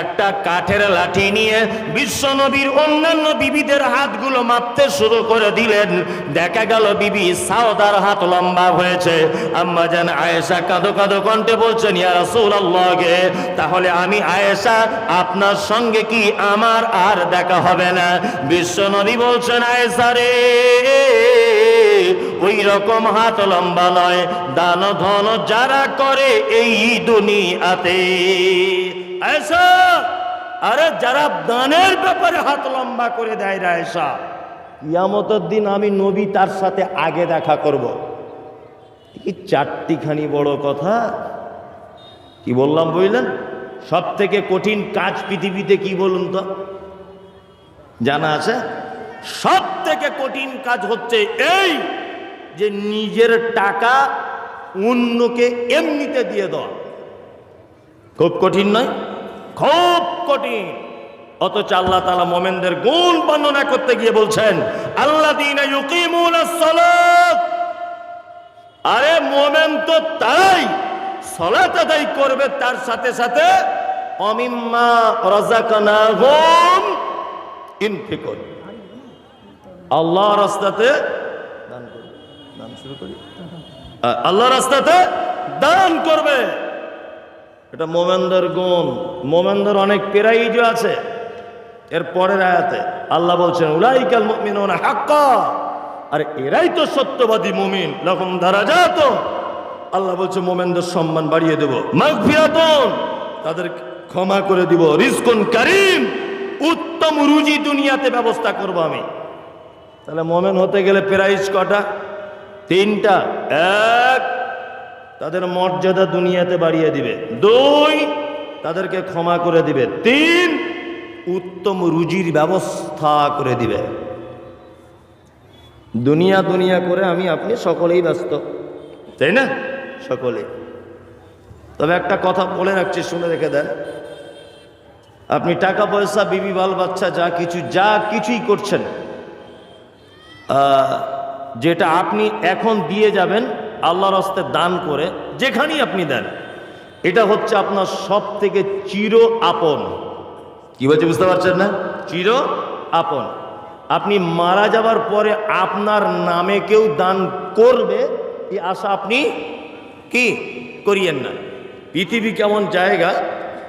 একটা কাঠের লাঠি নিয়ে বিশ্বনবীর অন্যান্য বিবিদের হাতগুলো মারতে শুরু করে দিলেন। দেখা গেল বিবি সাওদার হাত লম্বা হয়েছে। আম্মা জান আয়েশা কাঁদো কাঁদো কণ্ঠে বলছেন তাহলে আমি আয়েশা, আপনার সঙ্গে কি আমার আর দেখা হবে না? বিশ্বনবী বলছেন, আয়েশা রে, ওই রকম হাত লম্বা নয়। দান ধন যারা করে এই দুনিয়াতে আয়েশা, আরে যারা দানের ব্যাপারে হাত লম্বা করে দেয় রায়সা ইয়ামতের দিন আমি নবী তার সাথে আগে দেখা করব। কি চারটিখানি বড় কথা, কি বললাম বুঝলেন? সব থেকে কঠিন কাজ পৃথিবীতে কি বলুন তো? জানা আছে? সব থেকে কঠিন কাজ হচ্ছে এই যে নিজের টাকা অন্যকে এমনিতে দিয়ে দেওয়া। খুব কঠিন নয়? খুব কঠিন। অথচ আল্লাহ তালা মোমেনদের গুণ বর্ণনা করতে গিয়ে বলছেন আল্লাহ আরে মোমেন তো তাই সলাত আদায় করবে, তার সাথে সাথে অমিম্মা রাজাকানাহুম ইনফিকুন আল্লাহ রাস্তাতে দান করবে। দান শুরু করি। আল্লাহ রাস্তাতে দান করবে। এটা মোমেন্দার গুণ। মোমেন্দার অনেক পেরাইজও আছে। এর পরের আয়াতে আল্লাহ বলছেন, উলাইকাল মুমিনুনা হাক্কা। আরে এরাই তো সত্যবাদী মুমিন। লকম ধারা তো আল্লাহ বলছে, মোমেনদের সম্মান বাড়িয়ে দেব। মাগফিরাতুন। তাদের ক্ষমা করে দিব। রিজকুন কারীম। উত্তম রুজি দুনিয়াতে ব্যবস্থা করব আমি। তাহলে মোমেন হতে গেলে প্রাইজ কটা? তিনটা। এক তাদের মর্যাদা দুনিয়াতে বাড়িয়ে দিবে। দুই, তাদেরকে ক্ষমা করে দিবে। তিন, উত্তম রুজির ব্যবস্থা করে দিবে। দুনিয়া দুনিয়া করে আমি আপনি সকলেই ব্যস্ত। তাই না? সকলে। তবে একটা কথা বলে রাখছি, শুনে রেখে দেন। আপনি টাকা পয়সা বিবি বাল বাচ্চা যা কিছু, যা কিছুই করছেন যেটা আপনি এখন দিয়ে যাবেন আল্লাহর হস্তে দান করে যেখানেই আপনি দেন। এটা হচ্ছে আপনার সব থেকে চির আপন। কি বলছে বুঝতে পারছেন না? চির আপন। আপনি মারা যাবার পরে আপনার নামে কেউ দান করবে, এই আশা আপনি কি করিয়েন না। পৃথিবী কেমন জায়গা,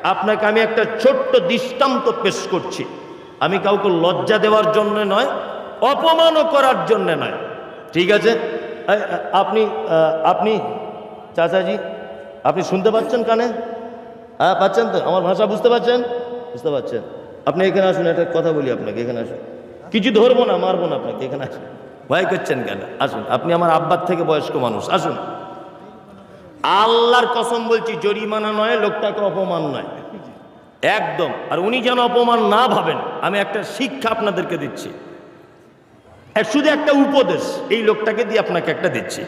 আপনাকে আমি একটা ছোট্ট দৃষ্টান্ত পেশ করছি। আমি কাউকে লজ্জা দেওয়ার জন্য নয়, অপমানও করার জন্য নয়। ঠিক আছে? আপনি আপনি, চাচাজি, আপনি শুনতে পাচ্ছেন কানে? হ্যাঁ পাচ্ছেন তো? আমার ভাষা বুঝতে পারছেন? বুঝতে পারছেন। আপনি এখানে আসুন, একটা কথা বলি আপনাকে, এখানে আসুন। কিছু ধরবো না, মারবো না আপনাকে, এখানে আসুন। ভয় করছেন কেন? আসুন, আপনি আমার আব্বার থেকে বয়স্ক মানুষ, আসুন। আল্লাহর কসম বলছি, জরিমানা নয়, লোকটাকে অপমান নয়। একদম। আর উনি যেন অপমান না ভাবেন, আমি একটা শিক্ষা আপনাদেরকে দিচ্ছি। শুধু একটা উপদেশ, এই লোকটাকে দিয়ে আপনাকে একটা দিচ্ছি।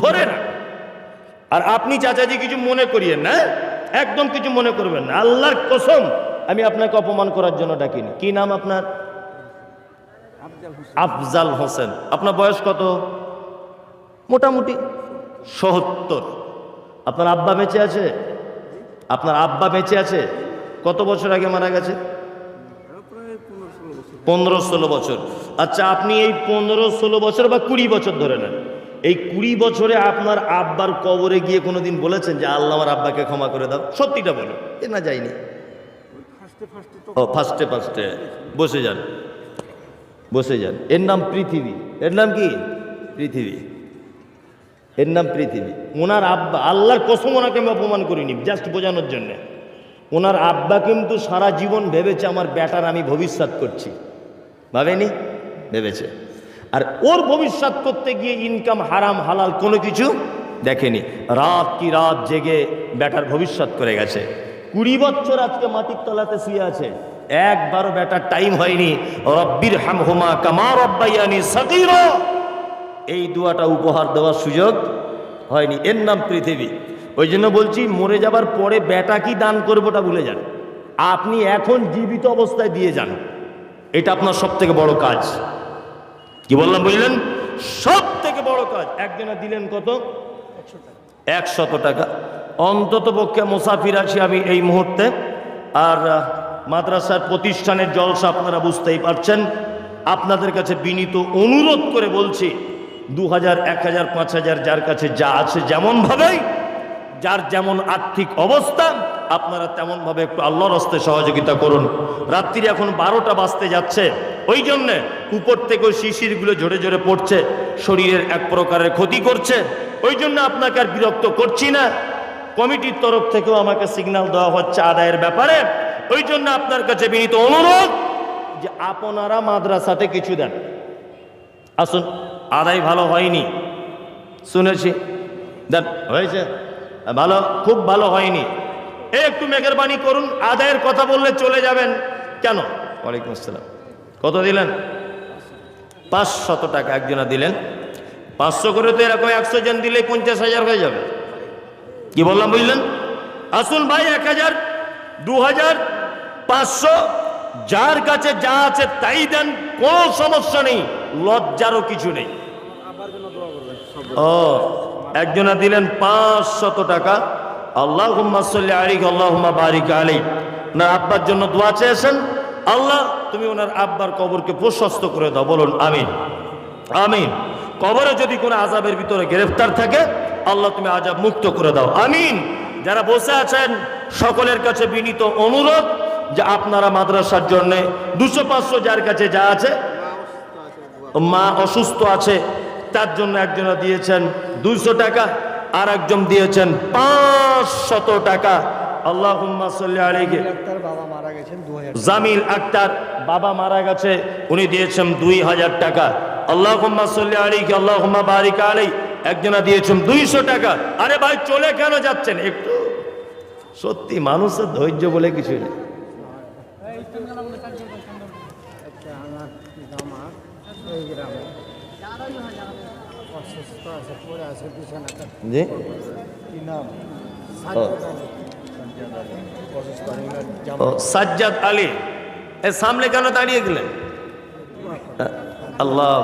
ধরে না আর আপনি চাচাজি কিছু মনে করিয়েন না একদম কিছু মনে করবেন না। আল্লাহর কসম, আমি আপনাকে অপমান করার জন্য ডাকিনি। কি নাম আপনার? আফজাল হোসেন। আপনার বয়স কত? মোটামুটি সত্তর। আপনার আব্বা বেঁচে আছে? আপনার আব্বা বেঁচে আছে? কত বছর আগে মারা গেছে? পনেরো ষোলো বছর। আচ্ছা আপনি এই পনেরো ষোলো বছর বা কুড়ি বছর ধরে নেন। এই কুড়ি বছরে আপনার আব্বার কবরে গিয়ে কোনোদিন বলেছেন যে, আল্লাহ আমার আব্বাকে ক্ষমা করে দাও সত্যিটা বলো। এ না যায়নি। ও, ফার্স্টে ফার্স্টে। বসে যান। বসে যান। এর নাম পৃথিবী। এর নাম কি? পৃথিবী। এর নাম পৃথিবী। ওনার আব্বা, আল্লাহর কসম ওনাকে আমি অপমান করিনি, জাস্ট বোঝানোর জন্যে। ওনার আব্বা কিন্তু সারা জীবন ভেবেছে, আমার ব্যাটার আমি ভবিষ্যৎ করছি। ভাবেনি? ভেবেছে। আর ওর ভবিষ্যৎ করতে গিয়ে ইনকাম হারাম, হালাল কোনো কিছু দেখেনি। রাত কি রাত জেগে ব্যাটার ভবিষ্যৎ করে গেছে। কুড়ি বছর আজকে মাটির তলাতে শুয়ে আছে। একবারও ব্যাটার টাইম হয়নি। রব্বির হাম হুমা কামা রব্বাইয়ানি সকির এই দুয়াটা উপহার দেওয়ার সুযোগ হয়নি। এর নাম পৃথিবী। ওই জন্য বলছি, মরে যাবার পরে বেটা কি দান করবোটা ভুলে যান। আপনি এখন জীবিত অবস্থায় দিয়ে যান। এটা আপনার সব থেকে বড় কাজ। কি বললাম, বুঝলেন? সব থেকে বড় কাজ। একজনে দিলেন কত? একশত টাকা। অন্তত পক্ষে মুসাফির আছি আমি এই মুহূর্তে। আর মাদ্রাসার প্রতিষ্ঠানের জলসা আপনারা বুঝতেই পারছেন। আপনাদের কাছে বিনীত অনুরোধ করে বলছি দু হাজার এক হাজার, পাঁচ হাজার যার কাছে যা আছে যেমনভাবেই যার যেমন আর্থিক অবস্থা, আপনারা তেমনভাবে একটু আল্লাহর হস্তে সহযোগিতা করুন। রাত্রি এখন বারোটা বাজতে যাচ্ছে। ওই জন্যে উপর থেকে শিশিরগুলো ঝরে ঝরে পড়ছে। শরীরের এক প্রকারের ক্ষতি করছে। ওই জন্য আপনাকে আর বিরক্ত করছি না। কমিটির তরফ থেকেও আমাকে সিগন্যাল দেওয়া হচ্ছে আদায়ের ব্যাপারে। ওই জন্য আপনার কাছে বিনীত অনুরোধ যে আপনারা মাদ্রাসাতে কিছু দেন। আসুন, আদায় ভালো হয়নি। শুনেছি। দেন, হয়েছে? ভালো খুব ভালো হয়নি। একটু মেঘেরবানি করুন আদায়ের কথা বললে চলে যাবেন। কেন? ওয়ালাইকুম আসসালাম। কত দিলেন? পাঁচশত টাকা একজনা দিলেন। পাঁচশো করে তো এরকম একশো জন দিলে পঞ্চাশ হাজার হয়ে যাবে। কি বললাম বুঝলেন? আসুন ভাই এক হাজার দু হাজার পাঁচশো যার কাছে যা আছে তাই দেন কোনো সমস্যা নেই লজ্জারও কিছু নেই। ও একজনা দিলেন পাঁচশত টাকা। আল্লাহ সাল্লি আলিক আল্লাহ বারিক আলী না আব্বার জন্য দোয়া চেয়েছেন, আল্লাহ, তুমি ওনার আব্বার কবরকে প্রশস্ত করে দাও। বলুন, আমিন। আমিন। কবরে যদি কোনো আজাবের ভিতরে গ্রেফতার থাকে, আল্লাহ তুমি আজাব মুক্ত করে দাও। আমিন। যারা বসে আছেন, সকলের কাছে বিনীত অনুরোধ যে আপনারা মাদ্রাসার জন্য দুশো পাঁচশো যার কাছে যা আছে, মা অসুস্থ আছে তার জন্য একজনা দিয়েছেন দুইশো টাকা আর একজন দিয়েছেন পাঁচশত টাকা। বাবা মারা গেছেন জামিল আক্তার বাবা মারা গেছে উনি দিয়েছেন দুই হাজার টাকা আল্লাহ আলীকে আল্লাহ বারিক আলী একজনা দিয়েছেন দুইশো টাকা। আরে ভাই চলে কেন যাচ্ছেন? একটু। সত্যি মানুষের ধৈর্য বলে কিছু নেই একটা আমার জামা এই গ্রামে অসুস্থ আছে পড়ে আছে বিছানাতে জি। সাজ্জাদ আলী। এ সামনে কেন দাঁড়িয়ে গেলেন? আল্লাহ।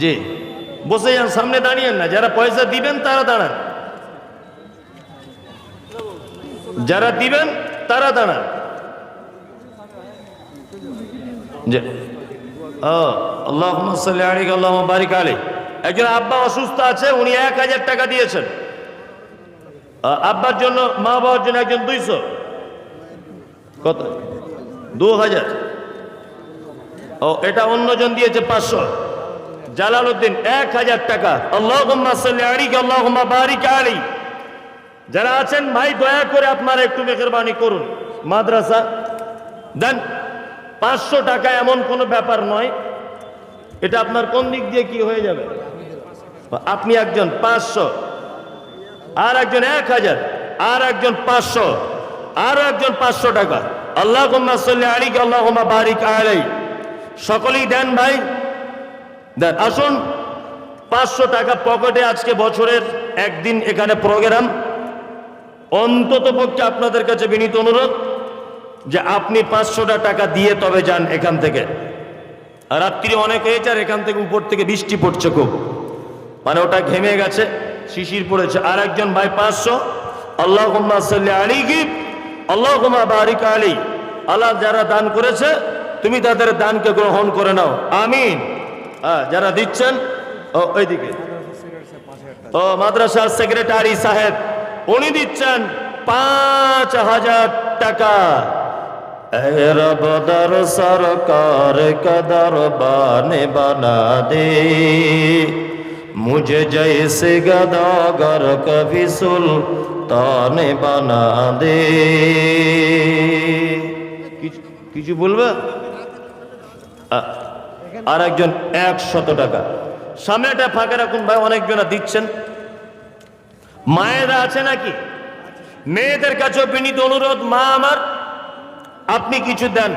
জি। বসে যান সামনে দাঁড়িয়েন না। যারা পয়সা দিবেন তারা দাঁড়ান। যারা দিবেন তারা দাঁড়ান। ও আল্লাহ আলী আল্লাহ বারিক আলী একজন আব্বা অসুস্থ আছে, উনি এক হাজার টাকা দিয়েছেন। আব্বার জন্য, মা বাবার জন্য একজন দুইশো। কত? দু হাজার। ও, এটা অন্যজন দিয়েছে পাঁচশো। জালাল উদ্দিন এক হাজার টাকা। আল্লাহ বারিক যারা আছেন, ভাই, দয়া করে আপনারা একটু মেহরবানি করুন। মাদ্রাসা, দেন, পাঁচশো টাকা এমন কোনো ব্যাপার নয়। এটা আপনার কোন দিক দিয়ে কি হয়ে যাবে? আপনি একজন পাঁচশো, আর একজন এক হাজার, আর একজন পাঁচশো, আর একজন পাঁচশো টাকা। আল্লাহ আলিক আল্লাহ বারিক আলাই। সকলেই দেন ভাই। দেন, আসুন। পাঁচশো টাকা পকেটে আজকে বছরের একদিন এখানে প্রোগ্রাম অন্তত পক্ষে আপনাদের কাছে বিনীত অনুরোধ যে আপনি পাঁচশোটা টাকা দিয়ে তবে যান এখান থেকে। রাত্রি অনেক হয়েছে আর এখান থেকে উপর থেকে বৃষ্টি পড়ছে খুব। মানে ওটা ঘেমে গেছে, শিশির পড়েছে। আর একজন ভাই, পাঁচশো। আল্লাহ আলী আল্লাহ বারিক আলী আল্লাহ যারা দান করেছে, তুমি তাদের দানকে গ্রহণ করে নাও। আমিন। হ্যাঁ যারা দিচ্ছেন, ও, ওইদিকে। ও, মাদ্রাসার সেক্রেটারি সাহেব, উনি দিচ্ছেন পাঁচ হাজার টাকা। রবদর সরকার কদর বানে বানা দে। मुझे जैसे गदागर कभी सुल्तान बना दे কিছু- কিছু বলবে আ- আর একজন একশত টাকা সামনেটা ফাঁকা রাখুন ভাই অনেকজনা দিচ্ছেন মায়েরা আছে নাকি মেয়েদের কাছেও বিনীত অনুরোধ মা আমার আপনি কিছু দেন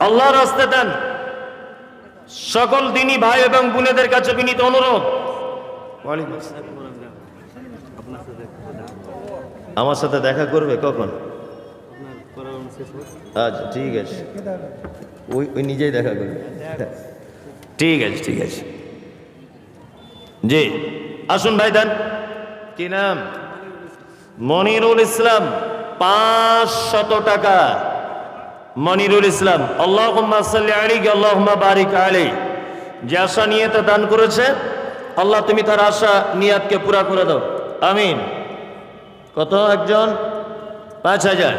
আল্লাহর রাস্তে দেন সকল দিনই ভাই এবং বোনেদের কাছে বিনীত অনুরোধ। আমার সাথে দেখা করবে কখন? আচ্ছা ঠিক আছে। ওই ওই নিজেই দেখা করবে। ঠিক আছে ঠিক আছে। জি আসুন ভাই দেন। কি নাম? মনিরুল ইসলাম পাঁচ শত টাকা। মনিরুল ইসলাম আল্লাহ আলী আল্লাহ বারিক আলী যে আশা নিয়েতে দান করেছে, আল্লাহ তুমি তার আশা, নিয়াতকে পুরা করে দাও। আমিন। কত একজন? পাঁচ হাজার।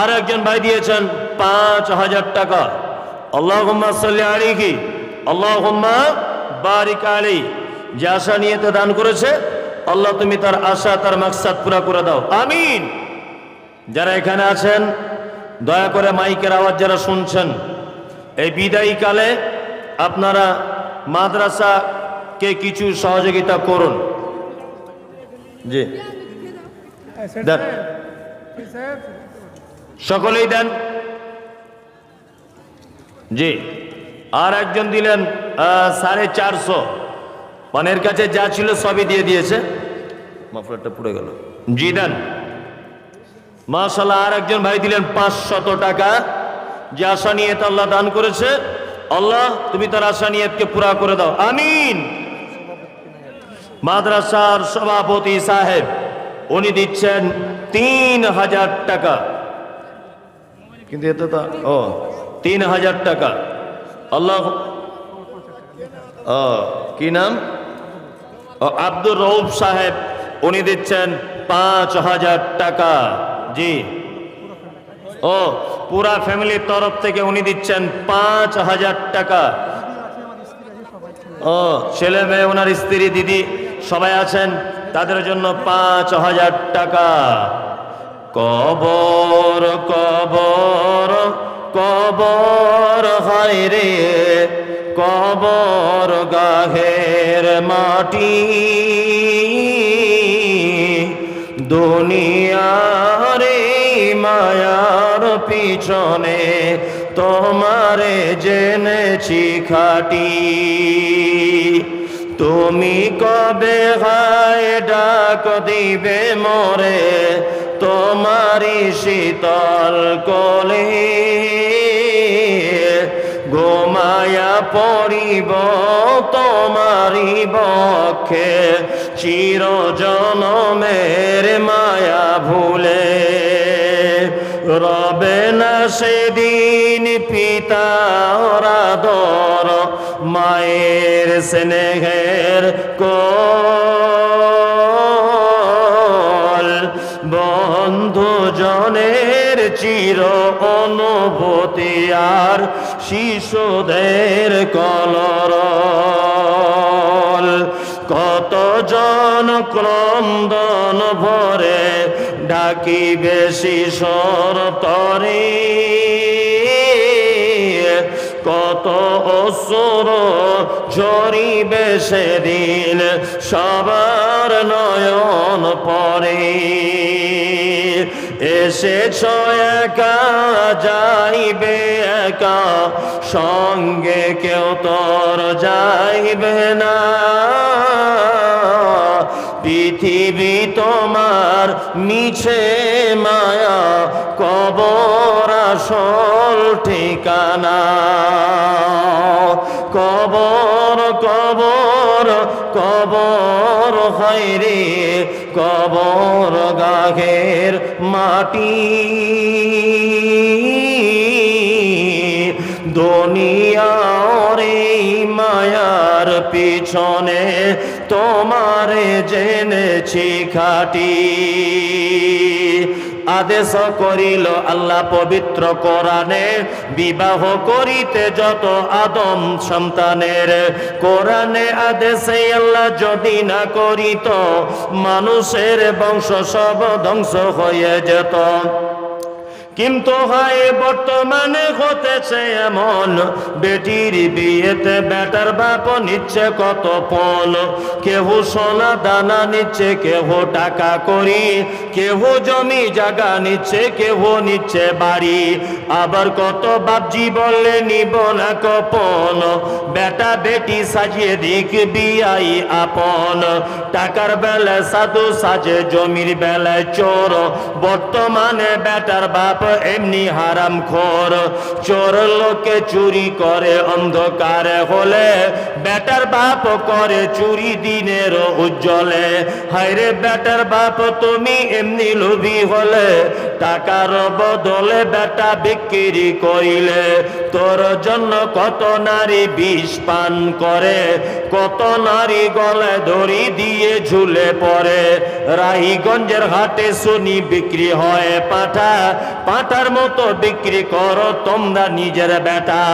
আর একজন ভাই দিয়েছেন পাঁচ হাজার টাকা। আল্লাহ আলী কি আল্লাহ বারিক আলী যে আশা নিয়েতে দান করেছে, আল্লাহ তুমি তার আশা, তার মাকসাদ পুরা করে দাও। আমিন। যারা এখানে আছেন দয়া করে মাইকের আওয়াজ যারা শুনছেন এই বিদায়ীকালে আপনারা মাদ্রাসাকে কিছু সহযোগিতা করুন। জি। সকলেই দেন। জি। আর একজন দিলেন সাড়ে চারশো। পানের কাছে যা ছিল সবই দিয়ে দিয়েছে। মাফলারটা পুড়ে গেল। জি দেন। মাশাল্লাহ আর একজন ভাই দিলেন পাঁচশত টাকা। যে আশা নিয়ে আল্লাহ দান করেছে আল্লাহ তুমি তার আশা নিয়তকে পুরা করে দাও। আমিন। মাদ্রাসার সভাপতি সাহেব উনি দিচ্ছেন তিন হাজার টাকা। কিন্তু এতে তো ও। তিন হাজার টাকা। আল্লাহ ও কি নাম? ও আব্দুর রৌফ সাহেব উনি দিচ্ছেন পাঁচ হাজার টাকা। জি। ও, পুরা ফ্যামিলির তরফ থেকে উনি দিচ্ছেন পাঁচ হাজার টাকা। ও, ছেলে মেয়ে, ওনার স্ত্রী, দিদি, সবাই আছেন, তাদের জন্য পাঁচ হাজার টাকা। কবর কবর কবর, হায় রে, কবর গাহের মাটি। দুনিয়ারে মায়ার পিছনে তোমারে জেনেছি খাটি। তুমি কবে হায় ডাক দিবে মরে তোমারি শীতল কলে। গোমায়া পড়িব তোমারি বক্ষে চির জনমের মায়া ভুলে। রবে না সেদিন পিতা দর মায়ের স্নেহের কল। বন্ধু জনের চির অনুভূতি আর শিশুদের কলর। কত জন ক্রন্দন ভরে ডাকি বেশি সর তরে কত অসুর ঝরিবে সেদিন, সবার নয়ন পরে। এসেছ একা, যাইবে একা, সঙ্গে কেউ তোর যাইবে না। পৃথিবী তোমার মিছে মায়া, কবর আসল ঠিকানা। কবর কবর কবর হয় রে, কবর গাঘের মাটি। দুনিয়ার এই মায়ার পিছনে তোমারে জেনেছি খাটি। আদেশ করিল আল্লাহ পবিত্র কোরআনে, বিবাহ করিতে যত আদম সন্তানের। কোরআনে আদেশে আল্লাহ যদি না করিত, মানুষের বংশ সব ধ্বংস হয়ে যেত। কিন্তু হয় বর্তমানে হতেছে এমন। বেটির বিয়েতে বেটার বাপ নিচ্ছে কত পণ কেহ সোনা দানা নিচ্ছে, কেহ টাকা করি কেহ জমি জাগা নিচ্ছে, কেহ নিচ্ছে বাড়ি। আবার কত বাপজি বললে নিব না কপন। বেটা বেটি সাজিয়ে দিক বিয়াই আপন। টাকার বেলায় সাধু সাজে, জমির বেলায় চোর। বর্তমানে বেটার বাপ এমনি হারাম খোর। চোর লোকে চুরি করে অন্ধকারে হলে, বেটার বাপ করে চুরি দিনের উজ্জ্বলে। হায়রে বেটার বাপ, তুমি এমনি লোভি হলে, টাকার বদলে বেটা বিক্রি করিলে। তোর জন্য কত নারী বিষ পান করে, কত নারী গলে দড়ি দিয়ে ঝুলে পড়ে। রাহিগঞ্জের হাটে শুনি বিক্রি হয় পাঠা, পাঠার মতো বিক্রি করো তোমরা নিজের বেটা।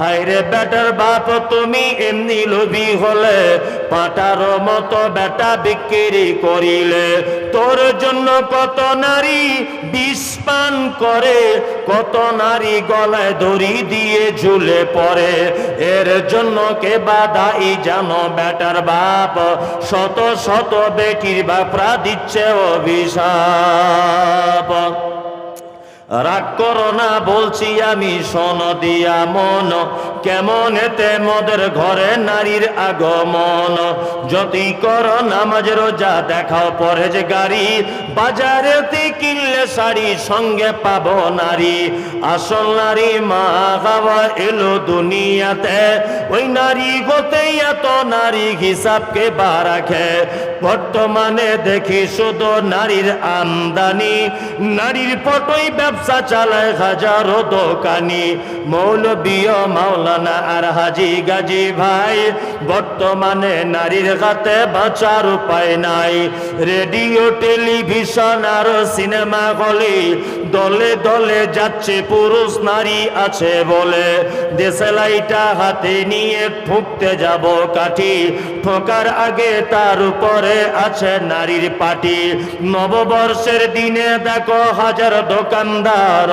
হায়রে বেটার বাপ, তুমি এমনি লোভী হলে পাটার মতো বেটা বিক্রি করিলে। তোর জন্য কত নারী বিষ পান করে, কত নারী গলায় দড়ি দিয়ে ঝুলে পড়ে। এর জন্য কে বাদাই জানো বেটার বাপ? শত শত বেটির বাপরা দিচ্ছে অভিশাপ। রাগ করো না, বলছি আমি, শোন দিয়া মন। কেমন এতে মদের ঘরে নারীর আগমন। যতই করো নামাজ রোজা, দেখাও পরে যে গাড়ি বাজারেতে কিনলে শাড়ি, সঙ্গে পাব নারী। আসল নারী মা বাবা এলো দুনিয়াতে। ওই নারী হতেই এত নারী হিসাবকে বা রাখে বর্তমানে দেখি শুধু নারীর আমদানি। নারীর ফটোই ব্যবসা চালায় হাজারো দোকানি। মৌলবীয় মাওলানা আর হাজি গাজী ভাই, বর্তমানে নারীর হাতে বাঁচার উপায় নাই। রেডিও, টেলিভিশন আর সিনেমা হলে দলে দলে যাচ্ছে পুরুষ নারী আছে বলে। দেশেলাইটা হাতে নিয়ে ঠুকতে যাব কাঠি। ঠোকার আগে তার উপরে আছে নারীর পাটি। নববর্ষের দিনে দেখো হাজার দোকানদার।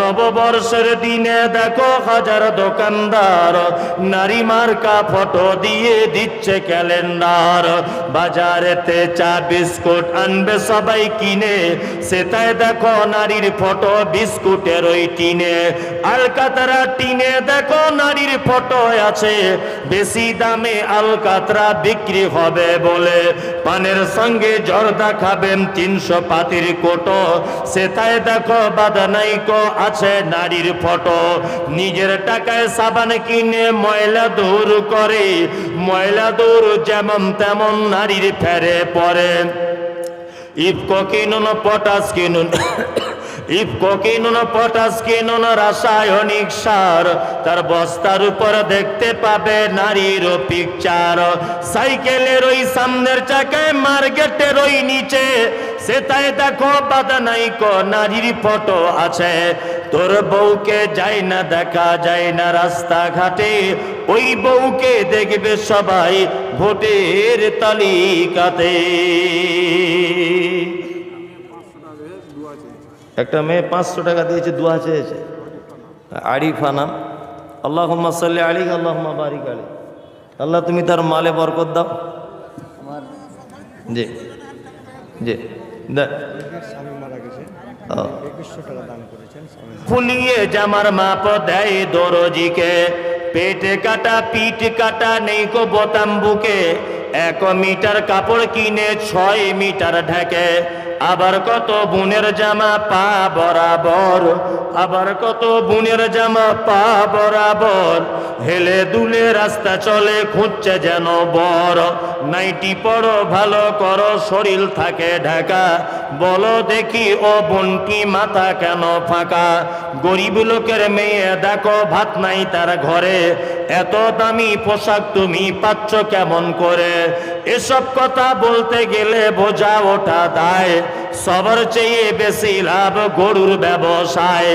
নববর্ষের দিনে দেখো হাজার দোকানদার। নারী মার্কা ফটো দিয়ে দিচ্ছে ক্যালেন্ডার। বাজারেতে চা, বিস্কুট আনবে সবাই কিনে। সেটাই দেখো নারীর ফটো বিস্কুটের ওই টিনে। আলকাতরা টিনে দেখো নারীর ফটো আছে। বেশি দামে আলকাতরা বিক্রি হবে বলে। পানের সঙ্গে জর্দা খাবেন তিনশো পাতির কোটো। সেথায় দেখো বাধা নাই কো আছে নারীর ফটো। নিজের টাকায় সাবান কিনে ময়লা দূর করে। ময়লা দূর যেমন তেমন নারীর ফেরে পরে ইফকো কিনুন, পটাশ কিনুন। ইফকো কিনুন পটাশ কিনুন রাসায়নিক সার, তার বস্তার উপর দেখতে পাবে নারীর পিকচার সাইকেলের ওই সামনের চাকায় মার্কেটের ওই নিচে। সেটাই দেখো বাদানাইক নারীর ফটো আছে। তোর বউকে যায় না, দেখা যায় না রাস্তাঘাটে। ওই বউকে দেখবে সবাই ভোটের তালিকাতে। একটা মেয়ে পাঁচশো টাকা দিয়েছে দোয়া চেয়েছে। আরিফা নাম আল্লাহ সাল্লি আলী আল্লাহ বারিক আলী আল্লাহ তুমি তার মালে বরকত দাও। জি জি ফুলিয়ে জামার মাপ দেয় দরজিকে পেটে কাটা পিঠ কাটা নেই কো বোতাম বুকে। এক মিটার কাপড় কিনে ছয় মিটার ঢেকে। আবার কত বুনের জামা পা বরাবর, আবার কত বুনের জামা পা বরাবর। হেলে দুলে রাস্তা চলে, খুঁজছে যেন বর। নাইটি পড়ো ভালো করো, শরীর থাকে ঢাকা। বলো দেখি, ও বোনটি মাথা কেন ফাঁকা? গরিব লোকের মেয়ে, দেখো ভাত নাই তার ঘরে। এত দামি পোশাক তুমি পাচ্ছ কেমন করে? এসব কথা বলতে গেলে বোঝা ওঠা দায়। সবার চেয়ে বেশি লাভ গরুর ব্যবসায়।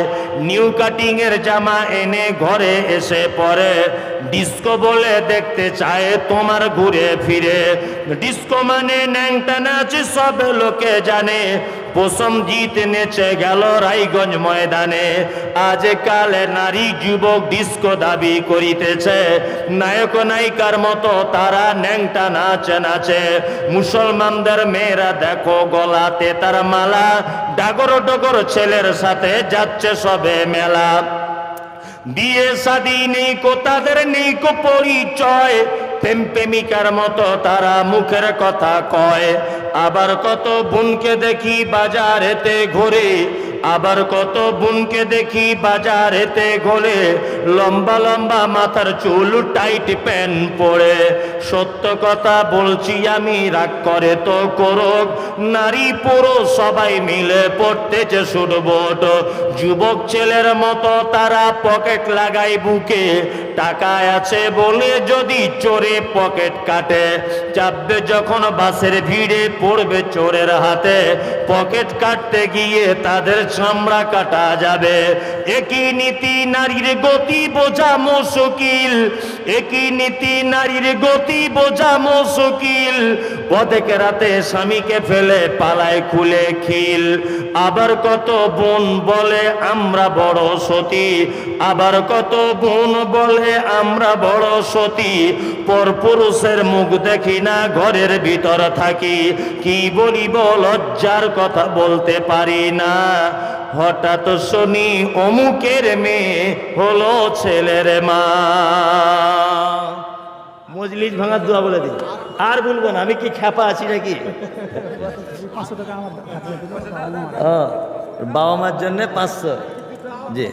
নিউ কাটিং এর জামা এনে ঘরে এসে পরে ডিস্কো বলে দেখতে চায় তোমার ঘুরে ফিরে। ডিস্কো মানে ন্যাংটা নাচ, সব লোকে জানে। প্রথম জিত নেচে গেল রায়গঞ্জ ময়দানে। আজ কালে নারী যুবক ডিস্কো দাবি করিতেছে। নায়ক নায়িকার মতো তারা ন্যাংটা নাচে নাচে। মুসলমানদের মেয়েরা দেখো গলাতে তার মালা। ডাগর ডগর ছেলের সাথে যাচ্ছে সবে মেলা। বিয়ে শাদি নেই কো তাদের নেই কো পরিচয়। প্রেম প্রেমিকার মতো তারা মুখের কথা কয়। আবার কত বোনকে দেখি বাজারেতে ঘুরে আবার কত বোনকে দেখি বাজারেতে গোলে, লম্বা লম্বা মাথার চুল, টাইট প্যান পরে। সত্য কথা বলছি আমি, রাগ করে তো করুক। নারী পুরুষ সবাই মিলে পড়তেছে সুটবোট যুবক ছেলের মতো তারা পকেট লাগাই বুকে। টাকা আছে বলে যদি চোরে পকেট কাটে, চাপবে যখন বাসের ভিড়ে পড়বে চোরের হাতে। পকেট কাটতে গিয়ে তাদের চামড়া কাটা যাবে। একই নীতি নারীর গতি বোঝা মুশকিল। একই নীতি, নারীর গতি বোঝা মুশকিল। অধেক রাতে স্বামীকে ফেলে পালায় খুলে খিল। আবার কত বোন বলে, আমরা বড় সতী। আবার কত বোন বলে, আমরা বড় সতী। পরপুরুষের মুখ দেখি না, ঘরের ভিতর থাকি। কি বলিব, লজ্জার কথা বলতে পারি না। হঠাৎ শুনি অমুকের মেয়ে হলো ছেলের মা। মজলিস ভাঙার দোয়া বলে দিই। আর বলব না, আমি কি খ্যাপা আছি নাকি? বাবা মার জন্য পাঁচশো। জি।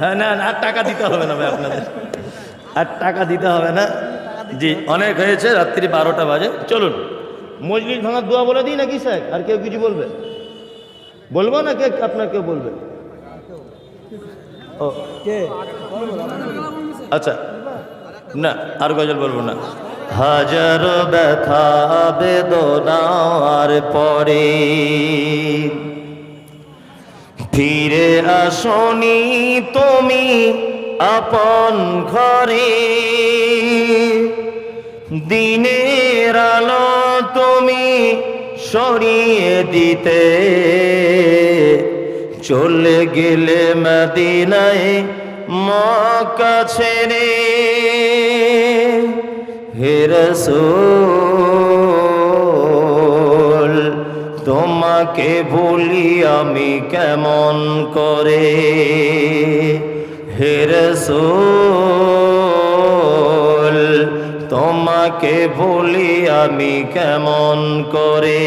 হ্যাঁ না, আর টাকা দিতে হবে না ভাই আপনাদের। আর টাকা দিতে হবে না। জি, অনেক হয়েছে, রাত্রি বারোটা বাজে। চলুন। মজলিস ভাঙার দোয়া বলে দিই নাকি, স্যার? আর কেউ কিছু বলবে? বলব না কে আপনার কেউ বলবে? ও। কে? আচ্ছা না আর গজল বলব না। হাজার ব্যথা বেদনার পরে ফিরে আসনি তুমি আপন ঘরে। দিনের আলো তুমি সরিয়ে দিতে চলে গেলে মদিনায় মক্কা ছেড়ে হে রসূল, তোমাকে ভুলি আমি কেমন করে? হে রসূল, তোমাকে ভুলি আমি কেমন করে?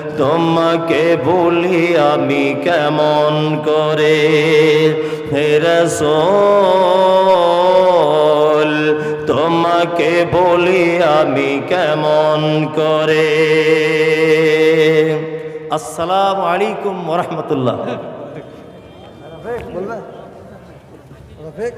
তোমাকে ভুলি আমি কেমন করে? হে রসূল, তোমাকে বলি আমি কেমন করে? আসসালামু আলাইকুম রহমতুল্লাহ। রফিক?